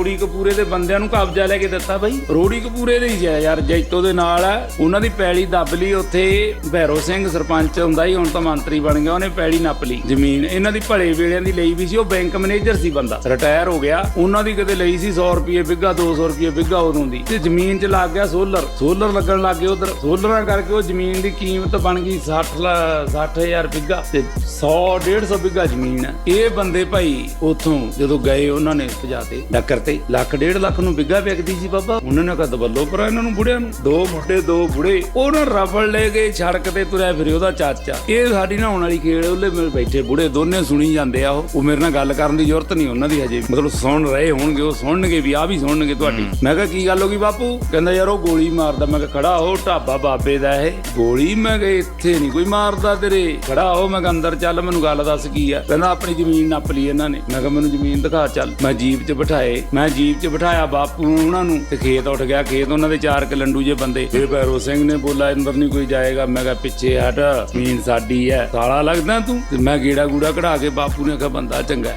ਰੋੜੀ ਕਪੂਰੇ ਦੇ ਬੰਦਿਆਂ ਨੂੰ ਕਬਜ਼ਾ ਲੈ ਕੇ ਦਿੱਤਾ ਬਈ। ਰੋੜੀ ਕਪੂਰੇ ਦੇ ਹੀ ਆ ਯਾਰ, ਜੈਤੋ ਦੇ ਨਾਲ ਆ। ਉਹਨਾਂ ਦੀ ਪੈਲੀ ਦੱਬ ਲਈ, ਉੱਥੇ ਭੈਰੋ ਸਿੰਘ ਸਰਪੰਚ ਹੁੰਦਾ ਹੀ ਹੁਣ ਤਾਂ ਮੰਤਰੀ ਬਣ ਗਿਆ, ਉਹਨੇ ਪੈਲੀ ਨੱਪ ਲਈ ਜ਼ਮੀਨ। ਇਹਨਾਂ ਦੀ ਭਲੇ ਵੇਲਿਆਂ ਦੀ ਲਈ ਵੀ ਸੀ, ਉਹ ਬੈਂਕ ਮੈਨੇਜਰ ਸੀ ਬੰਦਾ। ਰਿਟਾਇਰ ਹੋ ਗਿਆ, ਉਹਨਾਂ ਦੀ ਕਦੇ ਲਈ ਸੀ 100 ਰੁਪਏ ਬਿੱਗਾ 200 ਰੁਪਏ ਬਿੱਗਾ ਉਦੋਂ ਦੀ। ਤੇ ਜ਼ਮੀਨ 'ਚ ਲੱਗ ਗਿਆ ਸੋਲਰ। ਸੋਲਰ ਲੱਗਣ ਲੱਗ ਗਏ ਉਧਰ। ਸੋਲਰਾਂ ਕਰਕੇ ਉਹ ਜ਼ਮੀਨ ਦੀ ਕੀਮਤ ਬਣ ਗਈ 60 ਲ- 60000 ਬਿੱਗਾ ਤੇ 100 150 ਬਿੱਗਾ ਜ਼ਮੀਨ। ਇਹ ਬੰਦੇ ਭਾਈ ਉਥੋਂ ਜਦੋਂ ਗਏ, ਉਹਨਾਂ ਨੇ ਭਜਾ ਤੇ। ਡੱਕਰ ਤੇ ਲੱਖ ਡੇਢ ਲੱਖ ਨੂੰ ਬਿੱਗਾ ਵਿਕਦੀ ਸੀ ਬਾਬਾ। ਉਹਨਾਂ ਨੇ ਕਹਾ ਦਬੱਲੋ ਪਰ ਇਹਨਾਂ ਨੂੰ ਬੁੜਿਆਂ ਨੂੰ? ਦੋ ਮੁੰਡੇ ਦੋ ਬੁੜੇ। ਉਹਨਾਂ ਰਫੜ ਲੈ ਗਏ ਸੜਕ ਤੇ ਤੁਰਿਆ ਫਿਰੇ ਉਹਦਾ ਚਾਚਾ। ਇਹ ਸਾਡੀ ਨਹਾਉਣ ਵਾਲੀ ਖੇਡ ਉਹਲੇ ਮੇਰੇ ਬੈਠੇ ਬੁੜੇ ਦੋਨੇ ਸੁਣੀ ਜਾਂਦੇ ਆ ਉਹ। ਉਹ ਮੇਰੇ ਨਾਲ ਗੱਲ ਕਰਨ ਦੀ ਜ਼ਰੂਰਤ ਨਹੀਂ ਉਹਨਾਂ ਦੀ ਹਜੇ। ਮਤਲਬ ਸੁਣ ਰਹੇ ਹੋਣਗੇ ਉਹ ਸੁਣਨਗੇ ਵੀ ਆ ਵੀ ਸੁਣਨਗੇ ਤੁਹਾਡੀ। ਮੈਂ ਕਿਹਾ ਕੀ ਗੱਲ ਹੋ ਗਈ ਬਾਪੂ? ਕਹਿੰਦਾ ਯਾਰ ਉਹ ਗੋਲੀ ਮਾਰਦਾ। ਮੈਂ ਕਿਹਾ ਖੜਾ ਹੋ ਢਾਬਾ ਬਾਬੇ ਦਾ ਇਹ। ਗੋਲੀ? ਮੈਂ ਕਿਹਾ ਇੱਥੇ ਨਹੀਂ ਕੋਈ ਮਾਰਦਾ ਤੇਰੇ। ਖੜਾ ਹੋ ਮੈਂ ਕਿਹਾ ਅੰਦਰ ਚੱਲ ਮੈਨੂੰ ਗੱਲ ਦੱਸ ਕੀ ਆ? ਕਹਿੰਦਾ ਆਪਣੀ ਜ਼ਮੀਨ ਨੱਪ ਲਈ ਇਹਨਾਂ ਨੇ। ਮੈਂ ਕਿਹਾ ਮੈਨੂੰ ਜ਼ਮੀਨ ਦਿਖਾ ਚੱਲ। ਮੈਂ ਜੀਪ 'ਚ ਬਿਠਾਏ। ਮੈਂ ਜੀਪ 'ਚ ਬਿਠਾਇਆ ਬਾਪੂ ਨੂੰ ਉਹਨਾਂ ਨੂੰ ਤੇ ਖੇਤ ਉੱਠ ਗਿਆ। ਖੇਤ ਉਹਨਾਂ ਦੇ ਚਾਰ ਕਿ ਲੰਡੂ ਜੇ ਬੰਦੇ। ਫਿਰ ਭੈਰੋ ਸਿੰਘ ਨੇ ਬੋਲਾ ਅੰਦਰ ਨਹੀਂ ਕੋਈ ਜਾਏਗਾ। ਮੈਂ ਕਿਹਾ, ਪਿੱਛੇ ਹਟ, ਜ਼ਮੀਨ ਸਾਡੀ ਹੈ। ਸਾਲਾ ਲੱਗਦਾ ਤੂੰ? ਤੇ ਮੈਂ ਗੇੜਾ ਗੂੜਾ ਕਢਾ ਕੇ ਬਾਪੂ ਨੇ ਕਿਹਾ ਬੰਦਾ ਚੰਗਾ